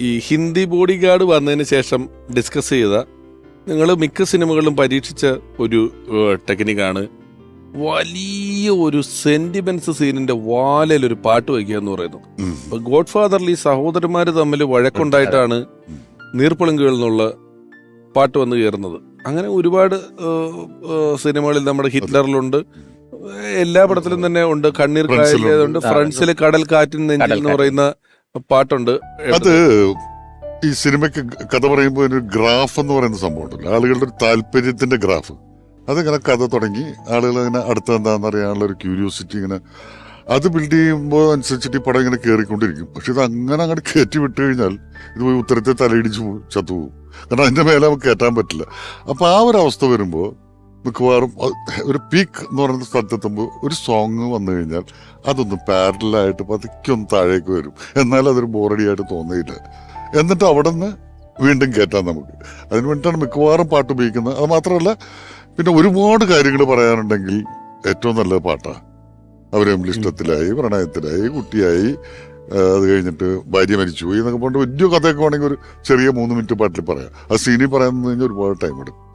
ഈ Hindi body guard വന്നതിന് ശേഷം ഡിസ്കസ് ചെയ്ത നിങ്ങൾ മിക്ക സിനിമകളിലും പരീക്ഷിച്ച ഒരു ടെക്നിക്കാണ് വലിയ ഒരു സെന്റിമെന്റ്സ് സീനിന്റെ വാലയിൽ ഒരു പാട്ട് വയ്ക്കുക എന്ന് പറയുന്നു ഗോഡ് ഫാദറിൽ ഈ സഹോദരന്മാര് തമ്മിൽ വഴക്കുണ്ടായിട്ടാണ് നീർപ്പളുങ്കുകൾ എന്നുള്ള പാട്ട് വന്ന് കയറുന്നത്. അങ്ങനെ ഒരുപാട് സിനിമകളിൽ നമ്മുടെ ഹിറ്റ്ലറിലുണ്ട്. എല്ലാ പടത്തിലും തന്നെ ഉണ്ട്. കണ്ണീർ. കായലുണ്ട് ഫ്രണ്ട്സിൽ കടൽ കാറ്റിൻ നെഞ്ചിൽ എന്ന് പറയുന്ന പാട്ടുണ്ട് അത് ഈ സിനിമയ്ക്ക് കഥ പറയുമ്പോൾ ഒരു ഗ്രാഫ് എന്ന് പറയുന്ന സംഭവം ഉണ്ടല്ലോ ആളുകളുടെ ഒരു താല്പര്യത്തിന്റെ ഗ്രാഫ്. അതിങ്ങനെ കഥ തുടങ്ങി. ആളുകൾ ഇങ്ങനെ അടുത്ത എന്താണെന്ന് അറിയാനുള്ള ഒരു ക്യൂരിയോസിറ്റി ഇങ്ങനെ അത് ബിൽഡ് ചെയ്യുമ്പോൾ അനുസരിച്ചിട്ട് ഈ പടം ഇങ്ങനെ കയറിക്കൊണ്ടിരിക്കും പക്ഷെ ഇത് അങ്ങനെ അങ്ങോട്ട് കയറ്റി വിട്ട് കഴിഞ്ഞാൽ ഇത് പോയി ഉത്തരത്തെ തലയിടിച്ച് പോകും ചത്തുപോകും. കാരണം അതിന്റെ മേലെ നമുക്ക് കയറ്റാൻ പറ്റില്ല. അപ്പൊ ആ ഒരു അവസ്ഥ വരുമ്പോൾ മിക്കവാറും ഒരു പീക്ക് എന്ന് പറയുന്ന സ്ഥലത്തെത്തുമ്പോൾ ഒരു സോങ് വന്നു കഴിഞ്ഞാൽ അതൊന്ന് പാരലായിട്ട് പതുക്കൊന്ന് താഴേക്ക് വരും. എന്നാൽ അതൊരു ബോറടിയായിട്ട് തോന്നിയില്ല. എന്നിട്ട് അവിടെ നിന്ന് വീണ്ടും കയറ്റാം നമുക്ക്. അതിന് വേണ്ടിയിട്ടാണ് മിക്കവാറും പാട്ട് ഉപയോഗിക്കുന്നത്. അത് മാത്രമല്ല പിന്നെ ഒരുപാട് കാര്യങ്ങൾ പറയാനുണ്ടെങ്കിൽ ഏറ്റവും നല്ല പാട്ടാണ് തമ്മിൽ ഇഷ്ടത്തിലായി പ്രണയത്തിലായി കുട്ടിയായി അത് കഴിഞ്ഞിട്ട് ഭാര്യ മരിച്ചു പോയി എന്നൊക്കെ പറഞ്ഞിട്ട് വലിയ കഥയൊക്കെ വേണമെങ്കിൽ ഒരു ചെറിയ മൂന്ന് മിനിറ്റ് പാട്ടിൽ പറയാം. ആ സീനിൽ പറയാൻ കഴിഞ്ഞാൽ ഒരുപാട് ടൈം എടുക്കും.